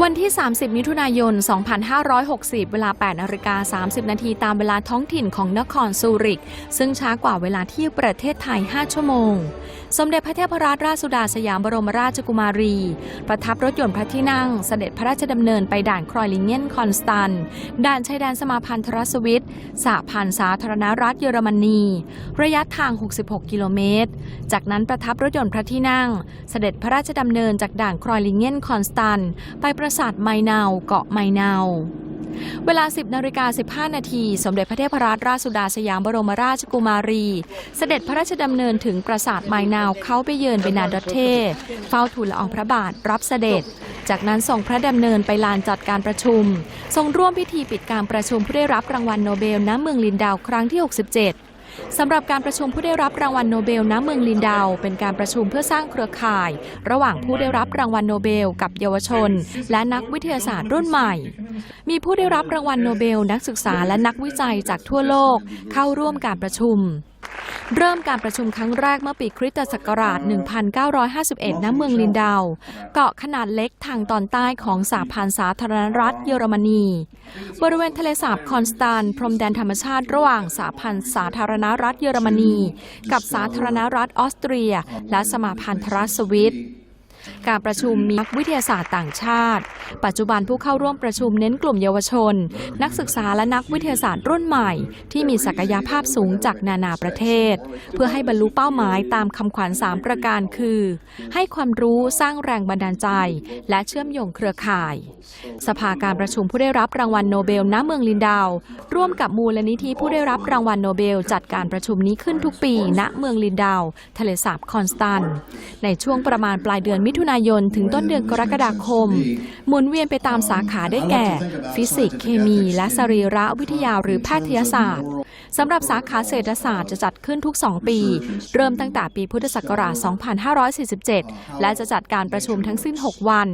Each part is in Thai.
วันที่ 30 มิถุนายน 2560 เวลา 8นาฬิกา30 นาทีตามเวลาท้องถิ่นของนครซูริก ซึ่งช้ากว่าเวลาที่ประเทศไทย 5 ชั่วโมง สมเด็จพระเทพรัตนราชสุดาสยามบรมราชกุมารี ประทับรถยนต์พระที่นั่ง เสด็จพระราชดำเนินไปด่านครอยลิงเกนคอนสตันด่านชายแดนสมาพันธรัสวิตสหพันธ์สาธารณรัฐเยอรมนี ระยะทาง 66 กิโลเมตร จากนั้นประทับรถยนต์พระที่นั่ง เสด็จพระราชดำเนินจากด่านครอยลิงเกนคอนสตันไปปราสาทไมนาวเกาะไมนาว เวลา 10นาฬิกา15 นาที สมเด็จพระเทพรัตนราชสุดาสยามบรมราชกุมารี เสด็จพระราชดำเนินถึงปราสาทไมนาวเขาไปเยือนเบนาดอเทเฝ้าทูลละอองพระบาทรับเสด็จ จากนั้นส่งพระดำเนินไปลานจัดการประชุม ทรงร่วมพิธีปิดการประชุมผู้ได้รับรางวัลโนเบลณเมืองลินดาวครั้งที่ 67 สำหรับการประชุมผู้ได้รับรางวัลโนเบลณเมืองลินดาว เป็นการประชุมเพื่อสร้างเครือข่าย ระหว่างผู้ได้รับรางวัลโนเบล กับเยาวชน และนักวิทยาศาสตร์รุ่นใหม่ มีผู้ได้รับรางวัลโนเบล นักศึกษาและนักวิจัยจากทั่วโลกเข้าร่วมการประชุม เริ่มการประชุมครั้งแรกเมื่อปีคริสตศักราช 1951 ณ เมืองลินดาว เกาะขนาดเล็กทางตอนใต้ของสหพันธ์สาธารณรัฐเยอรมนี บริเวณทะเลสาบคอนสแตนพรมแดนธรรมชาติระหว่างสหพันธ์สาธารณรัฐเยอรมนี กับสาธารณรัฐออสเตรีย และสมาพันธรัฐสวิต การประชุมมีนักวิทยาศาสตร์ต่างชาติ ปัจจุบันผู้เข้าร่วมประชุมเน้นกลุ่มเยาวชน นักศึกษาและนักวิทยาศาสตร์รุ่นใหม่ ที่มีศักยภาพสูงจากนานาประเทศ เพื่อให้บรรลุเป้าหมายตามคำขวัญสามประการคือ ให้ความรู้สร้างแรงบันดาลใจ และเชื่อมโยงเครือข่าย สภาการประชุมผู้ได้รับรางวัลโนเบลณเมืองลินดาว ร่วมกับมูลนิธิผู้ได้รับรางวัลโนเบล จัดการประชุมนี้ขึ้นทุกปี ณเมืองลินดาว ทะเลสาบคอนสตันในช่วงประมาณปลายเดือนมิถุนายนถึงต้นเดือนกรกฎาคม หมุนเวียนไปตามสาขาได้แก่ ฟิสิกส์เคมี และสรีระวิทยาหรือแพทยศาสตร์สำหรับสาขาเศรษฐศาสตร์จะจัดขึ้นทุก 2 ปี เริ่มตั้งแต่ปีพุทธศักราช 2547 และจะจัดการประชุมทั้งสิ้น 6 วัน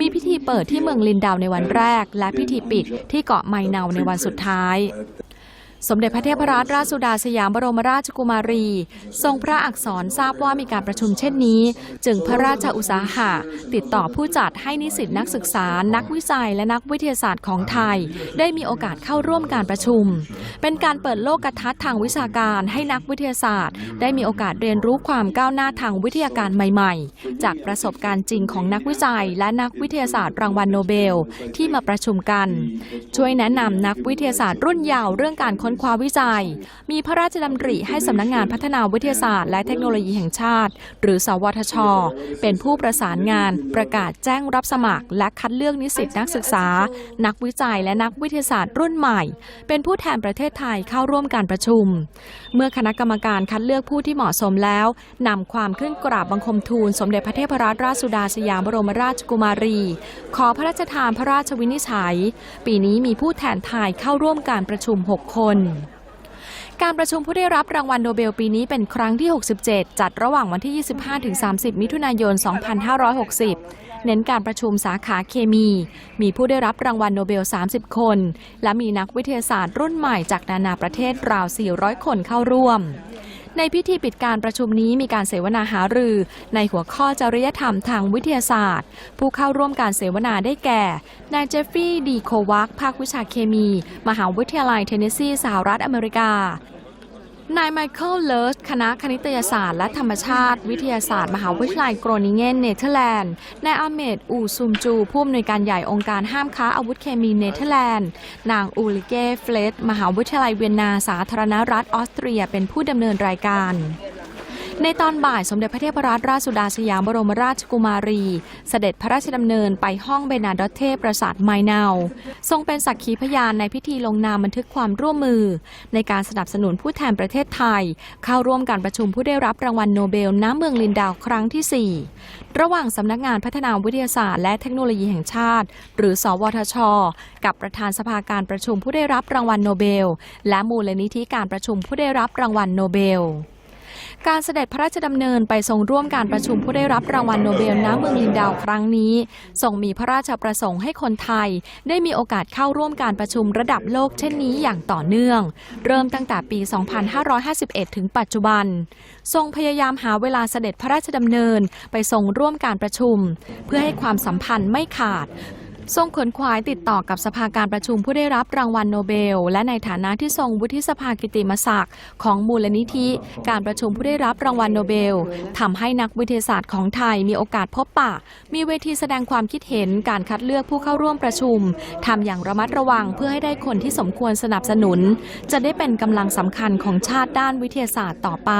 มีพิธีเปิดที่เมืองลินดาวในวันแรก และพิธีปิดที่เกาะไมเนาในวันสุดท้าย สมเด็จพระเทพรัตนราชสุดาสยามบรมราชกุมารี ทรงพระอักษรทราบว่ามีการประชุมเช่นนี้ จึงพระราชอุตสาหะ ติดต่อผู้จัดให้นิสิตนักศึกษา นักวิจัยและนักวิทยาศาสตร์ของไทย ได้มีโอกาสเข้าร่วมการประชุม เป็นการเปิดโลกทัศน์ทางวิชาการให้นักวิทยาศาสตร์ ได้มีโอกาสเรียนรู้ความก้าวหน้าทางวิทยาการใหม่ ๆ จากประสบการณ์จริงของนักวิจัย และนักวิทยาศาสตร์รางวัลโนเบล ที่มาประชุมกัน ช่วยแนะนำนักวิทยาศาสตร์รุ่นเยาว์เรื่องการค้นคว้าวิจัย มีพระราชดำริให้สำนักงานพัฒนาวิทยาศาสตร์และเทคโนโลยีแห่งชาติ หรือสวทช เป็นผู้ประสานงาน ประกาศแจ้งรับสมัคร และคัดเลือกนิสิตนักศึกษา นักวิจัยและนักวิทยาศาสตร์รุ่นใหม่ เป็นผู้แทนประเทศไทยเข้าร่วมการประชุม เมื่อคณะกรรมการคัดเลือกผู้ที่เหมาะสมแล้วนำความขึ้นกราบบังคมทูล สมเด็จพระเทพรัตนราชสุดาสยามบรมราชกุมารี ขอพระราชทานพระราชวินิจฉัย ปีนี้มีผู้แทนไทยเข้าร่วมการประชุม 6 คนการประชุมผู้ได้รับรางวัลโนเบลปีนี้เป็นครั้งที่ 67 จัดระหว่างวันที่ 25-30 มิถุนายน 2560 เน้นการประชุมสาขาเคมี มีผู้ได้รับรางวัลโนเบล 30 คน และมีนักวิทยาศาสตร์รุ่นใหม่จากนานาประเทศราว 400 คนเข้าร่วม ในพิธีปิดการประชุมนี้มีการเสวนาหารือ ในหัวข้อจริยธรรมทางวิทยาศาสตร์ ผู้เข้าร่วมการเสวนาได้แก่ นายเจฟฟี่ดีโควักภาควิชาเคมี มหาวิทยาลัยเทนเนสซีสหรัฐอเมริกา นายไมเคิลเลิร์สคณะคณิตยศาสตร์และธรรมชาติ วิทยาศาสตร์ มหาวิทยาลัยโกรนิเงนเนเธอร์แลนด์ นายอาเมดอูซุมจู ผู้อำนวยการใหญ่องค์การห้ามค้าอาวุธเคมีเนเธอร์แลนด์ นางอูลิเกเฟลตมหาวิทยาลัยเวียนนาสาธารณรัฐออสเตรียเป็นผู้ดำเนินรายการ ในตอนบ่ายสมเด็จพระเทพรัตนราชสุดาสยามบรมราชกุมารี เสด็จพระราชดำเนินไปห้องเบนาดอเทปราสาทไมนาวทรงเป็นสักขีพยานในพิธีลงนามบันทึกความร่วมมือ ในการสนับสนุนผู้แทนประเทศไทย เข้าร่วมการประชุมผู้ได้รับรางวัลโนเบลณเมืองลินดาวครั้งที่ 4 ระหว่างสำนักงานพัฒนาวิทยาศาสตร์และเทคโนโลยีแห่งชาติ หรือ สวทช กับประธานสภาการประชุมผู้ได้รับรางวัลโนเบล และมูลนิธิการประชุมผู้ได้รับรางวัลโนเบล การเสด็จพระราชดำเนินไปทรงร่วมการประชุมผู้ได้รับรางวัลโนเบลณเมืองลินดาวครั้งนี้ทรงมีพระราชประสงค์ให้คนไทย ได้มีโอกาสเข้าร่วมการประชุมระดับโลกเช่นนี้อย่างต่อเนื่อง เริ่มตั้งแต่ปี 2551 ถึงปัจจุบัน ทรงพยายามหาเวลาเสด็จพระราชดำเนินไปทรงร่วมการประชุม เพื่อให้ความสัมพันธ์ไม่ขาด ทรงขนขวายติดต่อกับสภาการประชุมผู้ได้รับรางวัลโนเบล และในฐานะที่ทรงวุฒิสภากิติมศักดิ์ของมูลนิธิ การประชุมผู้ได้รับรางวัลโนเบลทำให้นักวิทยาศาสตร์ของไทยมีโอกาสพบปะ มีเวทีแสดงความคิดเห็นการคัดเลือกผู้เข้าร่วมประชุมทำอย่างระมัดระวังเพื่อให้ได้คนที่สมควรสนับสนุน จะได้เป็นกำลังสำคัญของชาติด้านวิทยาศาสตร์ต่อไป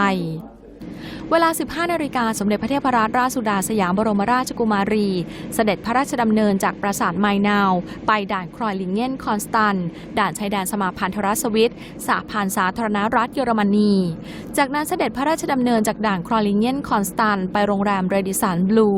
เวลา 15 นาฬิกา สมเด็จพระเทพรัตนราชสุดาสยามบรมราชกุมารี เสด็จพระราชดำเนินจากปราสาทไมนาว ไปด่านครอยลิงเกนคอนสตันด่านชายแดนสมาพันธรัฐสวิตสหพันธ์สาธารณรัฐเยอรมนี จากนั้นเสด็จพระราชดำเนินจากด่านครอยลิงเกนคอนสตันไปโรงแรมเรดิสันบลู